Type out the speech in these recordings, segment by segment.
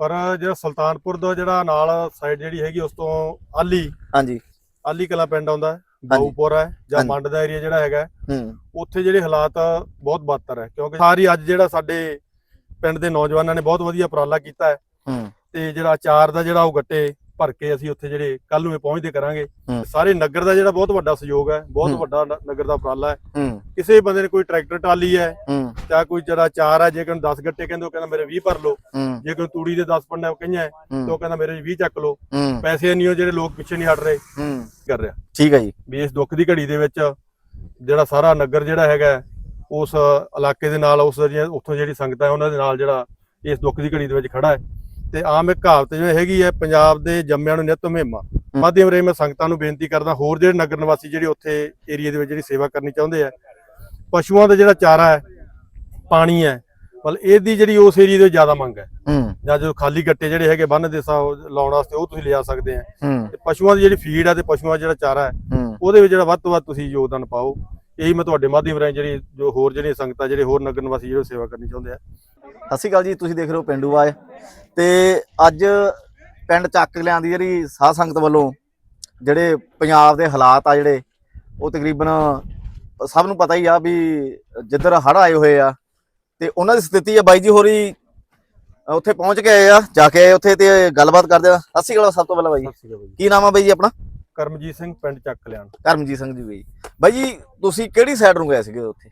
ਪਰ ਜਿਹੜਾ ਸੁਲਤਾਨਪੁਰ ਦਾ ਜਿਹੜਾ ਨਾਲ ਸਾਈਡ ਜਿਹੜੀ ਹੈਗੀ ਉਸ ਤੋਂ ਆਲੀ ਹਾਂਜੀ। ਆਲੀ ਕਲਾ ਪਿੰਡ ਆਉਂਦਾ ਹੈ ਬਾਊਪੁਰ ਹੈ ਜਾਂ। ਮੰਡ ਦਾ ਏਰੀਆ ਜਿਹੜਾ ਹੈਗਾ ਉੱਥੇ ਜਿਹੜੇ ਹਾਲਾਤ ਬਹੁਤ ਬਦਤਰ ਹੈ ਕਿਉਂਕਿ ਸਾਰੀ ਅੱਜ ਜਿਹੜਾ ਸਾਡੇ ਪਿੰਡ ਦੇ ਨੌਜਵਾਨਾਂ ਨੇ ਬਹੁਤ ਵਧੀਆ ਉਪਰਾਲਾ ਕੀਤਾ ਹੈ ਹੂੰ। ਤੇ ਜਿਹੜਾ ਅਚਾਰ ਦਾ ਜਿਹੜਾ ਉਹ ਗੱਟੇ ਭਰ ਕੇ ਅਸੀਂ ਉੱਥੇ ਜਿਹੜੇ ਕੱਲ ਨੂੰ ਇਹ ਪਹੁੰਚਦੇ ਕਰਾਂਗੇ। ਸਾਰੇ ਨਗਰ ਦਾ ਜਿਹੜਾ ਬਹੁਤ ਵੱਡਾ ਸਹਿਯੋਗ ਹੈ ਬਹੁਤ। ਵੱਡਾ ਨਗਰ ਦਾ ਉਪਰਾਲਾ ਹੈ। ਕਿਸੇ ਬੰਦੇ ਨੇ ਕੋਈ ਟਰੈਕਟਰ ਟਾਲੀ ਹੈ ਜਾਂ ਕੋਈ ਜਿਹੜਾ ਅਚਾਰ ਹੈ ਜੇ ਕੋਈ 10 ਗੱਟੇ ਕਹਿੰਦੇ ਉਹ ਕਹਿੰਦਾ ਮੇਰੇ 20 ਭਰ ਲਓ। ਹੂੰ। ਜੇ ਕੋਈ ਤੂੜੀ ਦੇ 10 ਪੰਨੇ ਉਹ ਕਹੀਆਂ ਤੇ ਉਹ ਕਹਿੰਦਾ ਮੇਰੇ 20 ਚੱਕ ਲਓ। ਪੈਸੇ ਨਹੀਂ ਉਹ ਜਿਹੜੇ ਲੋਕ ਪਿੱਛੇ ਨਹੀਂ ਹਟ ਰਹੇ। ਕਰ ਰਿਹਾ। ਠੀਕ ਹੈ ਜੀ। ਵੀ ਇਸ ਦੁੱਖ ਦੀ ਘੜੀ ਦੇ ਵਿੱਚ ਜਿਹੜਾ ਸਾਰਾ ਨਗਰ ਜਿਹੜਾ ਹੈਗਾ ਉਸ ਇਲਾਕੇ ਦੇ ਨਾਲ ਉਸ ਉੱਥੋਂ ਜਿਹੜੀ ਸੰਗਤ ਹੈ ਉਹਨਾਂ ਦੇ ਨਾਲ ਜਿਹੜਾ ਇਸ ਦੁੱਖ ਦੀ ਘੜੀ ਦੇ ਵਿੱਚ ਖੜਾ ਹੈ। ਤੇ ਆਮ ਇੱਕ ਕਹਾਵਤ ਜਿਵੇਂ ਹੈਗੀ ਹੈ ਪੰਜਾਬ ਦੇ ਜੰਮਿਆਂ ਨੂੰ ਨਿਤ ਮਹਿਮਾ। ਮਾਧਿਅਮ ਰੇ ਮੈਂ ਸੰਗਤਾਂ ਨੂੰ ਬੇਨਤੀ ਕਰਦਾ ਹੋਰ ਜਿਹੜੇ ਨਗਰ ਨਿਵਾਸੀ ਜਿਹੜੇ ਉੱਥੇ ਏਰੀਆ ਦੇ ਵਿੱਚ ਜਿਹੜੀ ਸੇਵਾ ਕਰਨੀ ਚਾਹੁੰਦੇ ਆ ਪਸ਼ੂਆਂ ਦਾ ਜਿਹੜਾ ਚਾਰਾ ਹੈ ਪਾਣੀ ਹੈ ਮਤਲਬ ਇਹਦੀ ਜਿਹੜੀ ਉਸ ਏਰੀਆ ਦੇ ਜ਼ਿਆਦਾ ਮੰਗ ਹੈ। ਜਾਂ ਜੋ ਖਾਲੀ ਗੱਟੇ ਜਿਹੜੇ ਹੈਗੇ ਬੰਨ ਦੇ ਸਾ ਲਾਉਣ ਵਾਸਤੇ ਉਹ ਤੁਸੀਂ ਲਿਆ ਸਕਦੇ ਆ। ਤੇ ਪਸ਼ੂਆਂ ਦੀ ਜਿਹੜੀ ਫੀਡ ਹੈ ਤੇ ਪਸ਼ੂਆਂ ਦਾ ਜਿਹੜਾ ਚਾਰਾ ਹੂੰ। ਉਹਦੇ ਵਿੱਚ ਜਿਹੜਾ ਵੱਧ ਤੋਂ ਵੱਧ ਤੁਸੀਂ ਯੋਗਦਾਨ ਪਾਓ ਇਹੀ ਮੈਂ ਤੁਹਾਡੇ ਮਾਧਿਅਮ ਰਾਹੀਂ ਜਿਹੜੀ ਜੋ ਹੋਰ ਜਿਹੜੀਆਂ ਸੰਗਤਾਂ ਜਿਹੜੇ ਹੋਰ ਨਗਰ ਨਿਵਾਸੀ ਜਿਹੜੇ ਸੇਵਾ ਕਰਨੀ ਚਾਹੁੰਦੇ ਆ। ਸਤਿ ਸ਼੍ਰੀ ਅਕਾਲ ਜੀ ਤੁਸੀਂ ਦੇਖ ਰਹੇ ਹੋ ਪਿੰਡੂ ਆਏ। ਤੇ ਅੱਜ ਪਿੰਡ ਚੱਕ ਲਿਆਂ ਦੀ ਜਿਹੜੀ ਸਾਧ ਸੰਗਤ ਵੱਲੋਂ ਜਿਹੜੇ ਪੰਜਾਬ ਦੇ ਹਾਲਾਤ ਆ ਜਿਹੜੇ ਉਹ ਤਕਰੀਬਨ ਸਭ ਨੂੰ ਪਤਾ ਹੀ ਆ ਵੀ ਜਿੱਧਰ ਹੜ੍ਹ ਆਏ ਹੋਏ ਆ ਤੇ ਉਹਨਾਂ ਦੀ ਸਥਿਤੀ ਆ ਬਾਈ ਜੀ ਹੋਰੀ ਉੱਥੇ ਪਹੁੰਚ ਕੇ ਆਏ ਆ ਜਾ ਕੇ ਆਏ ਉੱਥੇ ਤੇ ਗੱਲਬਾਤ ਕਰਦੇ ਆ। ਸਤਿ ਸ਼੍ਰੀ ਅਕਾਲ ਸਭ ਤੋਂ ਪਹਿਲਾਂ ਬਾਈ ਜੀ। ਕੀ ਨਾਮ ਆ ਬਾਈ ਜੀ ਆਪਣਾ? ਕਰਮਜੀਤ ਸਿੰਘ ਪਿੰਡ ਚੱਕ ਕਲਿਆਣ ਕਰਮਜੀਤ ਸਿੰਘ ਜੀ ਬਾਈ। ਬਾਈ ਜੀ ਤੁਸੀਂ ਕਿਹੜੀ ਸਾਈਡ ਨੂੰ ਗਏ ਸੀਗੇ ਉੱਥੇ?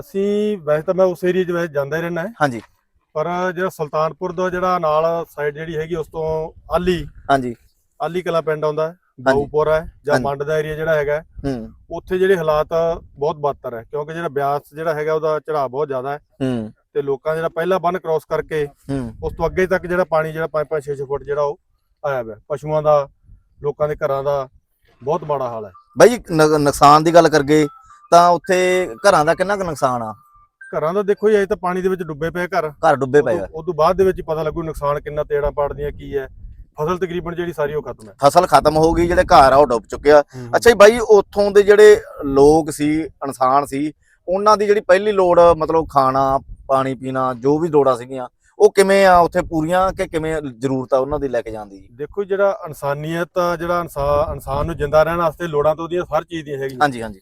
ਅਸੀਂ ਵੈਸੇ ਤਾਂ ਮੈਂ ਉਸ ਏਰੀਆ 'ਚ ਵੈਸੇ ਜਾਂਦਾ ਹੀ ਰਹਿਣਾ ਹੈ। ਹਾਂਜੀ। ਪਰ ਜਿਹੜਾ ਸੁਲਤਾਨਪੁਰ ਦਾ ਜਿਹੜਾ ਨਾਲ ਸਾਈਡ ਜਿਹੜੀ ਹੈਗੀ ਉਸ ਤੋਂ ਆਲੀ ਹਾਂਜੀ। ਆਲੀ ਕਲਾ ਪਿੰਡ ਆਉਂਦਾ ਹੈ ਬਾਊਪੁਰ ਹੈ ਜਾਂ। ਮੰਡ ਦਾ ਏਰੀਆ ਜਿਹੜਾ ਹੈਗਾ ਹੈ, ਉੱਥੇ ਜਿਹੜੇ ਹਾਲਾਤ ਬਹੁਤ ਬਦਤਰ ਹੈ ਕਿਉਂਕਿ ਜਿਹੜਾ ਬਿਆਸ ਜਿਹੜਾ ਹੈਗਾ ਉਹਦਾ ਚੜਾਅ ਬਹੁਤ ਜ਼ਿਆਦਾ ਹੈ। ਹੂੰ। ਤੇ ਲੋਕਾਂ ਜਿਹੜਾ ਪਹਿਲਾ ਬੰਨ ਕ੍ਰਾਸ ਕਰਕੇ ਹੂੰ। ਉਸ ਤੋਂ ਅੱਗੇ ਤੱਕ ਜਿਹੜਾ ਪਾਣੀ ਜਿਹੜਾ 5-5 6-6 ਫੁੱਟ ਜਿਹੜਾ ਉਹ ਆਇਆ ਹੋਇਆ ਪਸ਼ੂਆਂ ਦਾ ਲੋਕਾਂ ਦੇ ਘਰਾਂ ਦਾ ਬਹੁਤ ਮਾੜਾ ਹਾਲ ਹੈ। ਬਾਈ ਜੀ, ਨੁਕਸਾਨ ਦੀ ਗੱਲ ਕਰਗੇ ਤਾਂ ਉੱਥੇ ਘਰਾਂ ਦਾ ਕਿੰਨਾ ਕੁ ਨੁਕਸਾਨ ਆ? ਘਰਾਂ ਦਾ ਦੇਖੋ ਜੀ ਅਜੇ ਤਾਂ ਪਾਣੀ ਦੇ ਵਿੱਚ ਡੁੱਬੇ ਪਏ ਘਰ। ਘਰ ਡੁੱਬੇ ਪਏ ਆ। ਉਦੋਂ ਬਾਅਦ ਦੇ ਵਿੱਚ ਹੀ ਪਤਾ ਲੱਗੂ ਨੁਕਸਾਨ ਕਿੰਨਾ ਤੇੜਾਂ ਪਾੜਦੀਆਂ ਕੀ ਹੈ। ਫਸਲ ਤਕਰੀਬਨ ਜਿਹੜੀ ਸਾਰੀ ਉਹ ਖਤਮ ਹੈ। ਫਸਲ ਖਤਮ ਹੋ ਗਈ ਜਿਹੜੇ ਘਰ ਆ ਉਹ ਡੁੱਬ ਚੁੱਕਿਆ ਅੱਛਾ ਜੀ ਬਾਈ ਉੱਥੋਂ ਦੇ ਜਿਹੜੇ ਲੋਕ ਸੀ ਇਨਸਾਨ ਸੀ ਉਹਨਾਂ ਦੀ ਜਿਹੜੀ ਪਹਿਲੀ ਲੋੜ ਮਤਲਬ ਖਾਣਾ ਪਾਣੀ ਪੀਣਾ ਜੋ ਵੀ ਲੋੜਾਂ ਸੀਗੀਆਂ ਉਹ ਕਿਵੇਂ ਆ ਉੱਥੇ ਪੂਰੀਆਂ ਕਿ ਕਿਵੇਂ ਜ਼ਰੂਰਤ ਆ ਉਹਨਾਂ ਦੀ ਲੈ ਕੇ ਜਾਣ ਦੀ ਦੇਖੋ ਜਿਹੜਾ ਇਨਸਾਨੀਅਤ ਆ, ਜਿਹੜਾ ਇਨਸਾਨ ਇਨਸਾਨ ਨੂੰ ਜਿੰਦਾ ਰਹਿਣ ਵਾਸਤੇ ਲੋੜਾਂ ਤਾਂ ਉਹਦੀਆਂ ਹਰ ਚੀਜ਼ ਦੀਆਂ ਹੈਗੀਆਂ। ਹਾਂਜੀ ਹਾਂਜੀ।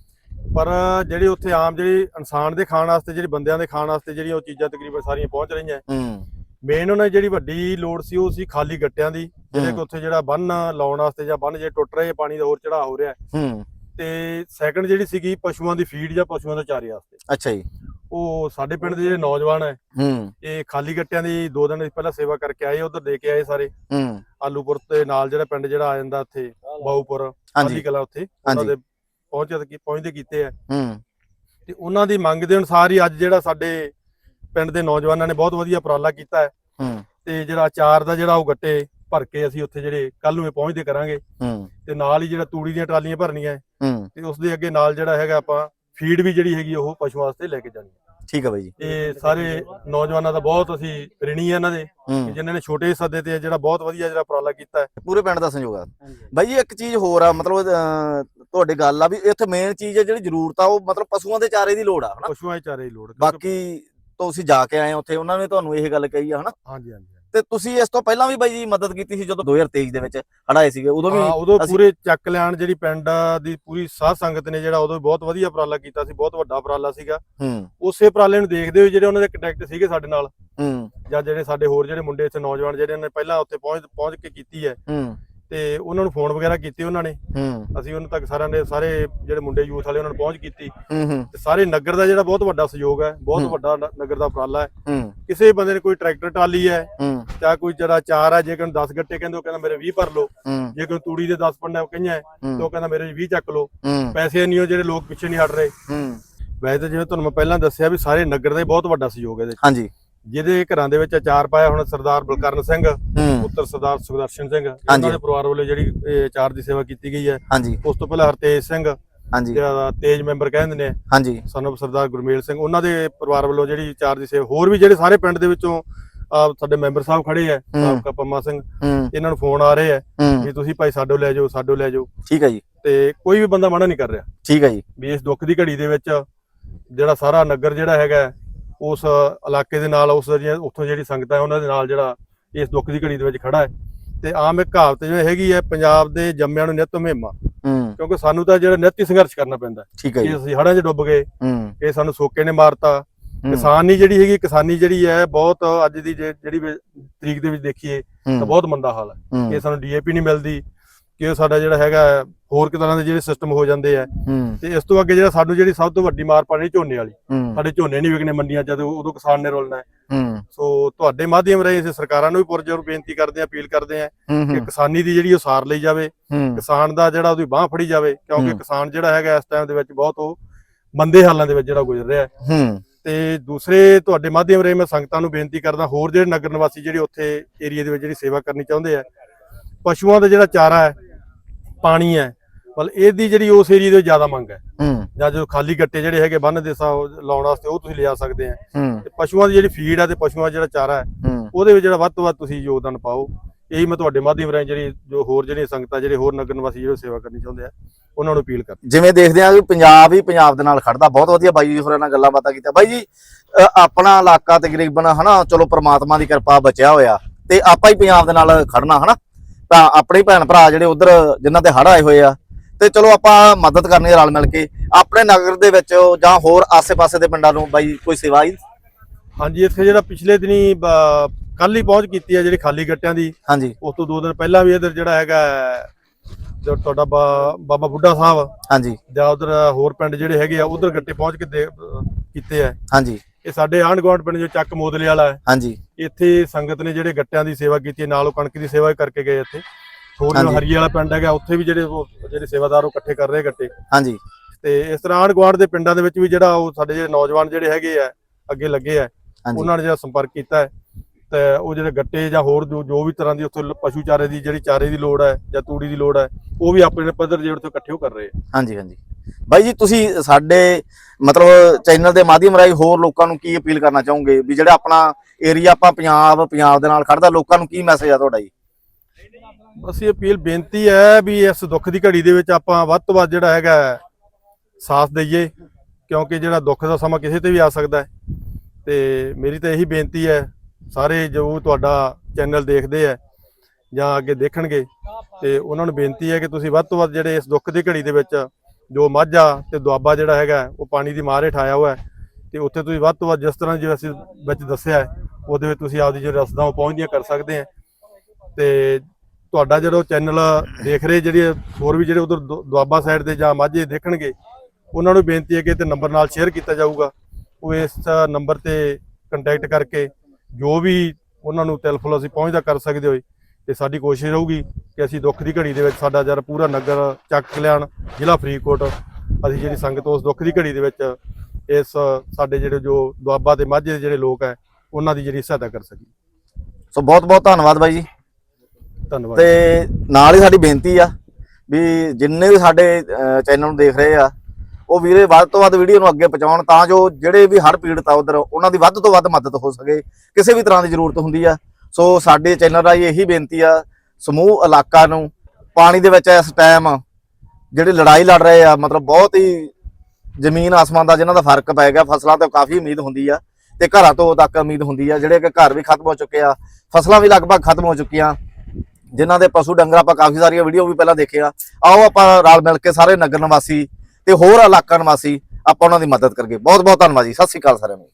ਪਰ ਜਿਹੜੀ ਉੱਥੇ ਆਮ ਜਿਹੜੀ ਇਨਸਾਨ ਦੇ ਖਾਣ ਵਾਸਤੇ ਜਿਹੜੀ ਬੰਦਿਆਂ ਦੇ ਖਾਣ ਵਾਸਤੇ ਜਿਹੜੀਆਂ ਉਹ ਚੀਜ਼ਾਂ ਤਕਰੀਬਨ ਸਾਰੀਆਂ ਪਹੁੰਚ ਰਹੀਆਂ। ਹੂੰ। ਮੇਨ ਉਹਨਾਂ ਦੀ ਜਿਹੜੀ ਵੱਡੀ ਲੋੜ ਸੀ ਉਹ ਸੀ ਖਾਲੀ ਗੱਟਿਆਂ ਦੀ। ਜਿਹੜੇ। ਕਿ ਉੱਥੇ ਜਿਹੜਾ ਬੰਨ ਲਾਉਣ ਵਾਸਤੇ ਜਾਂ ਬੰਨ ਜੇ ਟੁੱਟ ਰਹੇ ਪਾਣੀ ਦਾ ਹੋਰ ਚੜਾਅ ਹੋ ਰਿਹਾ। ਹੈ। ਹੂੰ ਤੇ ਸੈਕੰਡ ਜਿਹੜੀ ਸੀਗੀ ਪਸ਼ੂਆਂ ਦੀ ਫੀਡ ਜਾਂ ਪਸ਼ੂਆਂ ਦਾ ਚਾਰੇ ਵਾਸਤੇ। ਅੱਛਾ ਜੀ। ਉਹ ਸਾਡੇ ਪਿੰਡ ਦੇ ਜਿਹੜੇ ਨੌਜਵਾਨ ਹੈ ਹੂੰ। ਇਹ ਖਾਲੀ ਗੱਟਿਆਂ ਦੀ ਦੋ ਦਿਨ ਪਹਿਲਾਂ ਸੇਵਾ ਕਰਕੇ ਆਏ ਉਧਰ ਦੇ ਕੇ ਆਏ ਸਾਰੇ। ਹੂੰ। ਆਲੂਪੁਰ ਤੇ ਨਾਲ ਜਿਹੜਾ ਪਿੰਡ ਜਿਹੜਾ ਆ ਜਾਂਦਾ ਉੱਥੇ ਬਾਊਪੁਰ ਹਾਂਜੀ। ਖਾਲੀ ਕਲਾ ਉੱਥੇ ਉਹਨਾਂ। ਦੇ ਪਹੁੰਚੇ ਕੀ ਪਹੁੰਚਦੇ ਕੀਤੇ ਆ। ਹੂੰ। ਤੇ ਉਹਨਾਂ ਦੀ ਮੰਗ ਦੇ ਅਨੁਸਾਰ ਹੀ ਅੱਜ ਜਿਹੜਾ ਸਾਡੇ ਪਿੰਡ ਦੇ ਨੌਜਵਾਨਾਂ ਨੇ ਬਹੁਤ ਵਧੀਆ ਉਪਰਾਲਾ ਕੀਤਾ ਹੈ। ਹੂੰ। ਤੇ ਜਿਹੜਾ ਅਚਾਰ ਦਾ ਜਿਹੜਾ ਉਹ ਗੱਟੇ ਭਰ ਕੇ ਅਸੀਂ ਉੱਥੇ ਜਿਹੜੇ ਕੱਲ ਨੂੰ ਪਹੁੰਚਦੇ ਕਰਾਂਗੇ। ਹੂੰ। ਤੇ ਨਾਲ ਹੀ ਜਿਹੜਾ ਤੂੜੀ ਦੀਆਂ ਟਰਾਲੀਆਂ ਭਰਨੀਆਂ ਹੈ। ਹੂੰ। ਤੇ ਉਸ ਦੇ ਅੱਗੇ ਨਾਲ ਜਿਹੜਾ ਹੈਗਾ ਆਪਾਂ ਫੀਡ ਵੀ ਜਿਹੜੀ ਹੈਗੀ ਉਹ ਪਸ਼ੂਆਂ ਵਾਸਤੇ ਲੈ ਕੇ ਜਾਣੀ ਹੈ। ਠੀਕ ਆ ਬਾਈ ਜੀ। ਇਹ ਸਾਰੇ ਨੌਜਵਾਨਾਂ ਦਾ ਬਹੁਤ ਅਸੀਂ ਰਿਣੀ ਆ ਇਹਨਾਂ ਦੇ ਹੂੰ। ਜਿਨ੍ਹਾਂ ਨੇ ਛੋਟੇ ਸੱਦੇ ਤੇ ਜਿਹੜਾ ਬਹੁਤ ਵਧੀਆ ਜਿਹੜਾ ਉਪਰਾਲਾ ਕੀਤਾ ਹੈ। ਪੂਰੇ ਪਿੰਡ ਦਾ ਸੰਯੋਗ ਆ। ਬਾਈ ਜੀ ਇੱਕ ਚੀਜ਼ ਹੋਰ ਆ ਮਤਲਬ ਅਹ, ਤੁਹਾਡੀ ਗੱਲ ਆ ਵੀ ਇੱਥੇ ਮੇਨ ਚੀਜ਼ ਆ ਜਿਹੜੀ ਜ਼ਰੂਰਤ ਆ ਉਹ ਮਤਲਬ ਪਸ਼ੂਆਂ ਦੇ ਚਾਰੇ ਦੀ ਲੋੜ ਆ ਹਨਾ? ਪਸ਼ੂਆਂ ਦੇ ਚਾਰੇ ਦੀ ਲੋੜ ਕਿਉਂਕਿ- ਬਾਕੀ ਤੁਸੀਂ ਜਾ ਕੇ ਆਏ ਹੋ ਉੱਥੇ ਉਹਨਾਂ ਨੇ ਤੁਹਾਨੂੰ ਇਹ ਗੱਲ ਕਹੀ ਆ ਹਨਾ? ਹਾਂਜੀ ਹਾਂਜੀ। ਤੇ ਤੁਸੀਂ ਇਸ ਤੋਂ ਪਹਿਲਾਂ ਵੀ ਬਾਈ ਜੀ ਮਦਦ ਕੀਤੀ ਸੀ ਜਦੋਂ 2023 ਦੇ ਵਿੱਚ ਹੜਾਏ ਸੀਗੇ ਉਦੋਂ ਵੀ ਹਾਂ ਉਦੋਂ ਪੂਰੇ ਚੱਕ ਲਿਆਣ ਜਿਹੜੀ ਪਿੰਡ ਦੀ ਪੂਰੀ ਸਾਧ ਸੰਗਤ ਨੇ ਜਿਹੜਾ ਉਦੋਂ ਬਹੁਤ ਵਧੀਆ ਉਪਰਾਲਾ ਕੀਤਾ ਸੀ ਬਹੁਤ ਵੱਡਾ ਉਪਰਾਲਾ ਸੀਗਾ। ਹੂੰ। ਉਸੇ ਉਪਰਾਲੇ ਨੂੰ ਦੇਖਦੇ ਹੋਏ ਜਿਹੜੇ ਉਹਨਾਂ ਦੇ ਕੰਟੈਕਟ ਸੀਗੇ ਸਾਡੇ ਨਾਲ ਹੂੰ। ਜਾਂ ਜਿਹੜੇ ਸਾਡੇ ਹੋਰ ਜਿਹੜੇ ਮੁੰਡੇ ਇੱਥੇ ਨੌਜਵਾਨ ਜਿਹੜੇ ਨੇ ਪਹਿਲਾਂ ਉੱਥੇ ਪਹੁੰਚ ਪਹੁੰਚ ਕੇ ਕੀਤੀ ਹੈ ਹੂੰ। ਤੇ ਉਹਨਾਂ ਨੂੰ ਫੋਨ ਵਗੈਰਾ ਕੀਤੇ ਉਹਨਾਂ ਨੇ। ਹੂੰ। ਅਸੀਂ ਉਹਨਾਂ ਤੱਕ ਸਾਰਿਆਂ ਨੇ ਸਾਰੇ ਜਿਹੜੇ ਮੁੰਡੇ ਯੂਥ ਵਾਲੇ ਉਹਨਾਂ ਨੂੰ ਪਹੁੰਚ ਕੀਤੀ। ਹੂੰ ਤੇ ਸਾਰੇ ਨਗਰ ਦਾ ਜਿਹੜਾ ਬਹੁਤ ਵੱਡਾ ਸਹਿਯੋਗ ਹੈ ਬਹੁਤ। ਵੱਡਾ ਨ- ਨਗਰ ਦਾ ਉਪਰਾਲਾ ਹੈ। ਹੂੰ। ਕਿਸੇ ਬੰਦੇ ਨੇ ਕੋਈ ਟਰੈਕਟਰ ਟਾਲੀ ਹੈ ਹੂੰ। ਜਾਂ ਕੋਈ ਜਿਹੜਾ ਚਾਰ ਹੈ ਜੇ ਕੋਈ 10 ਗੱਟੇ ਕਹਿੰਦੇ ਉਹ ਕਹਿੰਦਾ ਮੇਰੇ 20 ਭਰ ਲਓ। ਹੂੰ। ਜੇ ਕੋਈ ਤੂੜੀ ਦੇ 10 ਪੰਨੇ ਉਹ ਕਹੀਆਂ ਹੈ, ਤੇ ਉਹ ਕਹਿੰਦਾ ਮੇਰੇ 20 ਚੱਕ ਲਓ। ਹੂੰ। ਪੈਸੇ ਨਹੀਂ ਉਹ ਜਿਹੜੇ ਲੋਕ ਪਿੱਛੇ ਨਹੀਂ ਹਟ ਰਹੇ। ਹੂੰ। ਵੈਸੇ ਤਾਂ ਜਿਵੇਂ ਤੁਹਾਨੂੰ ਮੈਂ ਪਹਿਲਾਂ ਦੱਸਿਆ ਵੀ ਸਾਰੇ ਨਗਰ ਦਾ ਹੀ ਬਹੁਤ ਵੱਡਾ ਸਹਿਯੋਗ ਹੈ ਇਹਦੇ 'ਚ। ਹਾਂਜੀ। ਜਿਹਦੇ ਘਰਾਂ ਦੇ ਵਿੱਚ ਅਚਾਰ ਪਾਇਆ ਹੁਣ ਸਰਦਾਰ ਬਲਕਰਨ ਸਿੰਘ ਪੁੱਤਰ ਸਰਦਾਰ ਸੁਖਦਰਸ਼ਨ ਸਿੰਘ। ਉਹਨਾਂ ਦੇ ਪਰਿਵਾਰ ਵੱਲੋਂ ਜਿਹੜੀ ਅਚਾਰ ਦੀ ਸੇਵਾ ਕੀਤੀ ਗਈ ਹੈ। ਉਸ ਤੋਂ ਪਹਿਲਾਂ ਹਰਤੇਜ ਸਿੰਘ ਹਾਂਜੀ। ਜਿਹੜਾ ਤੇਜ ਮੈਂਬਰ ਕਹਿੰਦੇ ਨੇ ਹਾਂਜੀ। ਸਾਨੂੰ ਸਰਦਾਰ ਗੁਰਮੇਲ ਸਿੰਘ ਉਹਨਾਂ ਦੇ ਪਰਿਵਾਰ ਵੱਲੋਂ ਜਿਹੜੀ ਅਚਾਰ ਦੀ ਸੇਵਾ ਹੋਰ ਵੀ ਜਿਹੜੇ ਸਾਰੇ ਪਿੰਡ ਦੇ ਵਿੱਚੋਂ ਆ ਸਾਡੇ ਮੈਂਬਰ ਸਾਹਿਬ ਖੜੇ ਆ। ਸਾਬਕਾ ਪੰਮਾ ਸਿੰਘ ਇਹਨਾਂ ਨੂੰ ਫੋਨ ਆ ਰਹੇ ਆ ਵੀ ਤੁਸੀਂ ਭਾਈ ਸਾਡੋ ਲੈ ਜਾਓ ਸਾਡੋ ਲੈ ਜਾਓ। ਠੀਕ ਹੈ ਜੀ। ਤੇ ਕੋਈ ਵੀ ਬੰਦਾ ਮਨਾ ਨਹੀਂ ਕਰ ਰਿਹਾ। ਠੀਕ ਹੈ ਜੀ। ਵੀ ਇਸ ਦੁੱਖ ਦੀ ਘੜੀ ਦੇ ਵਿੱਚ ਜਿਹੜਾ ਸਾਰਾ ਨਗਰ ਜਿਹੜਾ ਹੈਗਾ ਉਸ ਇਲਾਕੇ ਦੇ ਨਾਲ ਉਸ ਜਿਹੜੀਆਂ ਉੱਥੋਂ ਜਿਹੜੀ ਸੰਗਤ ਹੈ ਉਹਨਾਂ ਦੇ ਨਾਲ ਜਿਹੜਾ ਇਸ ਦੁੱਖ ਦੀ ਘੜੀ ਦੇ ਵਿੱਚ ਖੜਾ ਹੈ। ਤੇ ਆਮ ਇੱਕ ਕਹਾਵਤ ਜਿਵੇਂ ਹੈਗੀ ਹੈ ਪੰਜਾਬ ਦੇ ਜੰਮਿਆਂ ਨੂੰ ਨਿੱਤ ਮਹਿਮਾ। ਕਿਉਂਕਿ ਸਾਨੂੰ ਤਾਂ ਜਿਹੜਾ ਨਿੱਤ ਸੰਘਰਸ਼ ਕਰਨਾ ਪੈਂਦਾ ਠੀਕ ਹੈ ਕਿ ਅਸੀਂ ਹੜ੍ਹਾਂ 'ਚ ਡੁੱਬ ਗਏ ਇਹ ਸਾਨੂੰ ਸੋਕੇ ਨੇ ਮਾਰਤਾ। ਕਿਸਾਨੀ ਜਿਹੜੀ ਹੈਗੀ ਕਿਸਾਨੀ ਜਿਹੜੀ ਹੈ ਬਹੁਤ ਅੱਜ ਦੀ ਜਿਹੜੀ ਤਰੀਕ ਦੇ ਵਿੱਚ ਦੇਖੀਏ ਤਾਂ ਬਹੁਤ ਮੰਦਾ ਹਾਲ ਹੈ। ਹੂੰ, ਕਿ ਸਾਨੂੰ ਡੀਏਪੀ ਨਹੀਂ ਮਿਲਦੀ। ਕਿ ਸਾਡਾ ਜਿਹੜਾ ਹੈਗਾ ਹੋਰ ਕਿ ਤਰ੍ਹਾਂ ਦੇ ਜਿਹੜੇ ਸਿਸਟਮ ਹੋ ਜਾਂਦੇ ਆ। ਤੇ ਇਸ ਤੋਂ ਅੱਗੇ ਜਿਹੜਾ ਸਾਨੂੰ ਜਿਹੜੀ ਸਭ ਤੋਂ ਵੱਡੀ ਮਾਰ ਪਾਣੀ ਝੋਨੇ ਵਾਲੀ। ਸਾਡੇ ਝੋਨੇ ਨਹੀਂ ਵਿਕਣੇ ਮੰਡੀਆਂ 'ਚ ਉਦੋਂ ਕਿਸਾਨ ਨੇ ਰੋਲਣਾ ਹੈ। ਸੋ ਤੁਹਾਡੇ ਮਾਧਿਅਮ ਰਾਹੀਂ ਅਸੀਂ ਸਰਕਾਰਾਂ ਨੂੰ ਵੀ ਪੁਰਜੋਰ ਬੇਨਤੀ ਕਰਦੇ ਹਾਂ ਅਪੀਲ ਕਰਦੇ ਹੂੰ, ਕਿ ਕਿਸਾਨੀ ਦੀ ਜਿਹੜੀ ਉਹ ਸਾਰ ਲਈ ਜਾਵੇ। ਕਿਸਾਨ ਦਾ ਜਿਹੜਾ ਉਹਦੀ ਬਾਹ ਫੜੀ ਜਾਵੇ ਕਿਉਂਕਿ। ਕਿਸਾਨ ਜਿਹੜਾ ਹੈਗਾ ਇਸ ਟਾਈਮ ਦੇ ਵਿੱਚ ਬਹੁਤ ਉਹ ਮੰਦੇ ਹਾਲਾਂ ਦੇ ਵਿੱਚ ਜਿਹੜਾ ਗੁਜ਼ਰ ਰਿਹਾ ਹੂੰ, ਤੇ ਦੂਸਰੇ ਤੁਹਾਡੇ ਮਾਧਿਅਮ ਰਾਹੀਂ ਮੈਂ ਸੰਗਤਾਂ ਨੂੰ ਬੇਨਤੀ ਕਰਦਾ ਹੋਰ ਜਿਹੜੇ ਨਗਰ ਨਿਵਾਸੀ ਜਿਹੜੇ ਉੱਥੇ ਏਰੀਆ ਦੇ ਵਿੱਚ ਜਿਹੜੀ ਸੇਵਾ ਕਰਨੀ ਚਾਹੁੰਦੇ ਆ ਪਸ਼ੂਆਂ ਦਾ ਜਿਹੜਾ ਚਾਰਾ ਹੈ ਪਾਣੀ ਹੈ ਮਤਲਬ ਇਹਦੀ ਜਿਹੜੀ ਉਸ ਏਰੀਆ ਦੇ ਜ਼ਿਆਦਾ ਮੰਗ ਹੈ। ਜਾਂ ਜੋ ਖਾਲੀ ਗੱਟੇ ਜਿਹੜੇ ਹੈਗੇ ਬੰਨ ਦੇ ਸਾ ਲਾਉਣ ਵਾਸਤੇ ਉਹ ਤੁਸੀਂ ਲਿਜਾ ਸਕਦੇ ਆ ਤੇ ਪਸ਼ੂਆਂ ਦੀ ਜਿਹੜੀ ਫੀਡ ਹੈ ਤੇ ਪਸ਼ੂਆਂ ਦਾ ਜਿਹੜਾ ਚਾਰਾ ਹੈ ਉਹਦੇ ਵਿੱਚ ਜਿਹੜਾ ਵੱਧ ਤੋਂ ਵੱਧ ਤੁਸੀਂ ਯੋਗਦਾਨ ਪਾਓ। ਇਹੀ ਮੈਂ ਤੁਹਾਡੇ ਮਾਧਿਅਮ ਰਾਹੀਂ ਜਿਹੜੀ ਜੋ ਹੋਰ ਜਿਹੜੀਆਂ ਸੰਗਤਾਂ ਜਿਹੜੇ ਹੋਰ ਨਗਰ ਨਿਵਾਸੀ ਜਿਹੜੇ ਸੇਵਾ ਕਰਨੀ ਚਾਹੁੰਦੇ ਆ ਉਹਨਾਂ ਨੂੰ ਅਪੀਲ ਕਰ ਜਿਵੇਂ ਦੇਖਦੇ ਆ ਕਿ ਪੰਜਾਬ ਹੀ ਪੰਜਾਬ ਦੇ ਨਾਲ ਖੜਦਾ। ਬਹੁਤ ਵਧੀਆ ਬਾਈ ਜੀ ਹੋਰਾਂ ਨਾਲ ਗੱਲਾਂ ਬਾਤਾਂ ਕੀਤਾ ਬਾਈ ਜੀ ਆਪਣਾ ਇਲਾਕਾ ਤਕਰੀਬਨ ਹਨਾ ਚਲੋ ਪ੍ਰਮਾਤਮਾ ਦੀ ਕਿਰਪਾ ਬਚਿਆ ਹੋਇਆ। ਤੇ ਆਪਾਂ ਹੀ ਪੰਜਾਬ ਦੇ ਨਾਲ ਖੜਨਾ ਹਨਾ? ਤਾਂ ਆਪਣੇ ਭੈਣ ਭਰਾ ਜਿਹੜੇ ਉਧਰ ਜਿਨ੍ਹਾਂ ਤੇ ਹੜ੍ਹ ਆਏ ਹੋਏ ਆ ਤੇ ਚਲੋ ਆਪਾਂ ਮਦਦ ਕਰਨੀ ਰਲ ਮਿਲ ਕੇ ਆਪਣੇ ਨਗਰ ਦੇ ਵਿੱਚ ਜਾਂ ਹੋਰ ਆਸੇ-ਪਾਸੇ ਦੇ ਪਿੰਡਾਂ ਨੂੰ ਬਾਈ ਕੋਈ ਸੇਵਾ ਹੀ ਹਾਂਜੀ ਇੱਥੇ ਜਿਹੜਾ ਪਿਛਲੇ ਦਿਨੀ ਕੱਲ ਹੀ ਪਹੁੰਚ ਕੀਤੀ ਹੈ ਜਿਹੜੀ ਖਾਲੀ ਗੱਟਿਆਂ ਦੀ। ਹਾਂਜੀ। ਉਸ ਤੋਂ ਦੋ ਦਿਨ ਪਹਿਲਾਂ ਵੀ ਇਧਰ ਜਿਹੜਾ ਹੈਗਾ ਜੋ ਤੁਹਾਡਾ ਬਾਬਾ ਬੁੱਢਾ ਸਾਹਿਬ ਹਾਂਜੀ। ਜਾਂ ਉਧਰ ਹੋਰ ਪਿੰਡ ਜਿਹੜੇ ਹੈਗੇ ਆ ਉਧਰ ਗੱਟੇ ਪਹੁੰਚ ਕੇ ਕੀਤੇ ਆ। ਹਾਂਜੀ। ਇਹ ਸਾਡੇ ਆਂਢ ਗੁਆਂਢ ਪਿੰਡ ਜੋ ਚੱਕ ਮੋਦਲੇ ਵਾਲਾ ਹੈ। ਹਾਂਜੀ। ਇੱਥੇ ਸੰਗਤ ਨੇ ਜਿਹੜੇ ਗੱਟਿਆਂ ਦੀ ਸੇਵਾ ਕੀਤੀ ਹੈ, ਨਾਲ ਉਹ ਕਣਕ ਦੀ ਸੇਵਾ ਕਰਕੇ ਗਏ ਇੱਥੇ। ਹੋਰ ਜੋ। ਹਰੀ ਵਾਲਾ ਪਿੰਡ ਹੈਗਾ ਉੱਥੇ ਵੀ ਜਿਹੜੇ ਉਹ ਜਿਹੜੇ ਸੇਵਾਦਾਰ ਉਹ ਇਕੱਠੇ ਕਰ ਰਹੇ ਗੱਟੇ। ਹਾਂਜੀ। ਤੇ ਇਸ ਤਰ੍ਹਾਂ ਆਂਢ ਗੁਆਂਢ ਦੇ ਪਿੰਡਾਂ ਦੇ ਵਿੱਚ ਵੀ ਜਿਹੜਾ ਉਹ ਸਾਡੇ ਜਿਹੜੇ ਨੌਜਵਾਨ ਜਿਹੜੇ ਹੈਗੇ ਆ ਅੱਗੇ ਲੱਗੇ ਆ ਉਹਨਾਂ ਨੇ ਜਿਹੜਾ ਸੰਪਰਕ ਕੀਤਾ ਹੈ। ਤੇ ਉਹ ਜਿਹੜੇ ਗੱਟੇ ਜਾਂ ਹੋਰ ਜੋ ਜੋ ਵੀ ਤਰ੍ਹਾਂ ਦੀ ਉੱਥੇ ਪਸ਼ੂ ਚਾਰੇ ਦੀ ਜਿਹੜੀ ਚਾਰੇ ਦੀ ਲੋੜ ਹੈ ਜਾਂ ਤੂੜੀ ਦੀ ਲੋੜ ਹੈ ਉਹ ਵੀ ਆਪਣੇ ਪੱਧਰ ਜਿਹੜੇ ਉੱਥੇ ਇਕੱਠੇ ਉਹ ਕਰ ਰਹੇ ਆ। ਹਾਂਜੀ ਹਾਂਜੀ। ਬਾਈ ਜੀ, ਤੁਸੀਂ ਸਾਡੇ ਮਤਲਬ ਚੈਨਲ ਦੇ ਮਾਧਿਅਮ ਰਾਹੀਂ ਹੋਰ ਲੋਕਾਂ ਨੂੰ ਕੀ ਅਪੀਲ ਕਰਨਾ ਚਾਹੋਗੇ? ਵੀ ਜਿਹੜਾ ਆਪਣਾ ਏਰੀਆ ਆਪਾਂ ਪੰਜਾਬ ਪੰਜਾਬ ਦੇ ਨਾਲ ਖੜਦਾ ਲੋਕਾਂ ਨੂੰ ਕੀ ਮੈਸੇਜ ਆ ਤੁਹਾਡਾ ਜੀ? ਬਸ ਅਪੀਲ ਬੇਨਤੀ ਹੈ ਵੀ ਇਸ ਦੁੱਖ ਦੀ ਘੜੀ ਦੇ ਵਿੱਚ ਆਪਾਂ ਵੱਧ ਤੋਂ ਵੱਧ ਜਿਹੜਾ ਹੈਗਾ ਸਾਥ ਦਈਏ, ਕਿਉਂਕਿ ਜਿਹੜਾ ਦੁੱਖ ਦਾ ਸਮਾਂ ਕਿਸੇ ਤੇ ਵੀ ਆ ਸਕਦਾ ਹੈ। ਤੇ ਮੇਰੀ ਤਾਂ ਇਹੀ ਬੇਨਤੀ ਹੈ, ਸਾਰੇ ਜੋ ਤੁਹਾਡਾ ਚੈਨਲ ਦੇਖਦੇ ਆ ਜਾਂ ਅੱਗੇ ਦੇਖਣਗੇ, ਤੇ ਉਹਨਾਂ ਨੂੰ ਬੇਨਤੀ ਹੈ ਕਿ ਤੁਸੀਂ ਵੱਧ ਤੋਂ ਵੱਧ ਜਿਹੜੇ ਇਸ ਦੁੱਖ ਦੀ ਘੜੀ ਦੇ ਵਿੱਚ ਜੋ ਮਾਝਾ ਤੇ ਦੁਆਬਾ ਜਿਹੜਾ ਹੈਗਾ, ਉਹ ਪਾਣੀ ਦੀ ਮਾਰ ਹੇਠ ਆਇਆ ਹੋਇਆ ਹੈ। ਤੇ ਉੱਥੇ ਤੁਸੀਂ ਵੱਧ ਤੋਂ ਵੱਧ ਜਿਸ ਤਰ੍ਹਾਂ ਜਿਵੇਂ ਅਸੀਂ ਵਿੱਚ ਦੱਸਿਆ ਹੈ, ਉਹਦੇ ਵਿੱਚ ਤੁਸੀਂ ਆਪਦੀ ਜਿਹੜੀ ਰਸਦਾਂ ਉਹ ਪਹੁੰਚਦੀਆਂ ਕਰ ਸਕਦੇ ਆ ਤੇ ਤੁਹਾਡਾ ਜਦੋਂ ਚੈਨਲ ਦੇਖ ਰਹੇ ਜਿਹੜੇ ਹੋਰ ਵੀ ਜਿਹੜੇ ਉਧਰ ਦੁਆਬਾ ਸਾਈਡ ਦੇ ਜਾਂ ਮਾਝੇ ਦੇਖਣਗੇ, ਉਹਨਾਂ ਨੂੰ ਬੇਨਤੀ ਹੈ ਕਿ ਤੇ ਨੰਬਰ ਨਾਲ ਸ਼ੇਅਰ ਕੀਤਾ ਜਾਊਗਾ। ਉਹ ਇਸ ਨੰਬਰ ਤੇ ਕੰਟੈਕਟ ਕਰਕੇ ਜੋ ਵੀ ਉਹਨਾਂ ਨੂੰ ਟੈਲੀਫੋਨ ਅਸੀਂ ਪਹੁੰਚਦਾ ਕਰ ਸਕਦੇ ਹੋਏ ਤੇ ਸਾਡੀ ਕੋਸ਼ਿਸ਼ ਰਹੂਗੀ ਕਿ ਅਸੀਂ ਦੁੱਖ ਦੀ ਘੜੀ ਦੇ ਵਿੱਚ ਸਾਡਾ ਜਰ ਪੂਰਾ ਨਗਰ ਚੱਕ ਕਲਿਆਣ ਜ਼ਿਲ੍ਹਾ ਫਰੀਦਕੋਟ। ਅਸੀਂ ਜਿਹੜੀ ਸੰਗਤ ਉਸ ਦੁੱਖ ਦੀ ਘੜੀ ਦੇ ਵਿੱਚ ਇਸ ਸਾਡੇ ਜਿਹੜੇ ਜੋ ਦੁਆਬਾ ਤੇ ਮਾਝੇ ਦੇ ਜਿਹੜੇ ਲੋਕ ਹੈ ਉਹਨਾਂ ਦੀ ਜਿਹੜੀ ਸਹਾਇਤਾ ਕਰ ਸਕੀ ਸੋ ਬਹੁਤ ਬਹੁਤ ਧੰਨਵਾਦ ਬਾਈ ਜੀ। ਧੰਨਵਾਦ। ਤੇ ਨਾਲ ਹੀ ਸਾਡੀ ਬੇਨਤੀ ਆ ਵੀ ਜਿੰਨੇ ਵੀ ਸਾਡੇ ਚੈਨਲ ਨੂੰ ਦੇਖ ਰਹੇ ਆ ਉਹ ਵੀਰੇ ਵੱਧ ਤੋਂ ਵੱਧ ਵੀਡੀਓ ਨੂੰ ਅੱਗੇ ਪਹੁੰਚਾਉਣ ਤਾਂ ਜੋ ਜਿਹੜੇ ਵੀ ਹੜ੍ਹ ਪੀੜਤ ਆ ਉਧਰ ਉਹਨਾਂ ਦੀ ਵੱਧ ਤੋਂ ਵੱਧ ਮਦਦ ਹੋ ਸਕੇ। ਕਿਸੇ ਵੀ ਤਰ੍ਹਾਂ ਦੀ ਜ਼ਰੂਰਤ ਹੁੰਦੀ ਆ ਸੋ ਸਾਡੇ ਚੈਨਲ ਰਾਹੀਂ ਇਹੀ ਬੇਨਤੀ ਆ, ਸਮੂਹ ਇਲਾਕਾ ਨੂੰ ਪਾਣੀ ਦੇ ਵਿੱਚ ਇਸ ਟਾਈਮ ਜਿਹੜੇ ਲੜਾਈ ਲੜ ਰਹੇ ਆ, ਮਤਲਬ ਬਹੁਤ ਹੀ ਜ਼ਮੀਨ ਆਸਮਾਨ ਦਾ ਜਿਹਨਾਂ ਦਾ ਫ਼ਰਕ ਪੈ ਗਿਆ, ਫਸਲਾਂ ਤੋਂ ਕਾਫੀ ਉਮੀਦ ਹੁੰਦੀ ਆ ਤੇ ਘਰਾਂ ਤੋਂ ਤੱਕ ਉਮੀਦ ਹੁੰਦੀ ਆ, ਜਿਹੜੇ ਕਿ ਘਰ ਵੀ ਖਤਮ ਹੋ ਚੁੱਕੇ ਆ, ਫਸਲਾਂ ਵੀ ਲਗਭਗ ਖਤਮ ਹੋ ਚੁੱਕੀਆਂ, ਜਿਨ੍ਹਾਂ ਦੇ ਪਸ਼ੂ ਡੰਗਰ ਆਪਾਂ ਕਾਫੀ ਸਾਰੀਆਂ ਵੀਡੀਓ ਵੀ ਪਹਿਲਾਂ ਦੇਖਿਆ, ਆਓ ਆਪਾਂ ਰਲ ਮਿਲ ਕੇ ਸਾਰੇ ਨਗਰ ਨਿਵਾਸੀ ਤੇ ਹੋਰ ਇਲਾਕਾ ਨਿਵਾਸੀ ਆਪਾਂ ਉਹਨਾਂ ਦੀ ਮਦਦ ਕਰੀਏ ਬਹੁਤ ਬਹੁਤ ਧੰਨਵਾਦ ਜੀ, ਸਤਿ ਸ਼੍ਰੀ ਅਕਾਲ ਸਾਰਿਆਂ ਨੂੰ।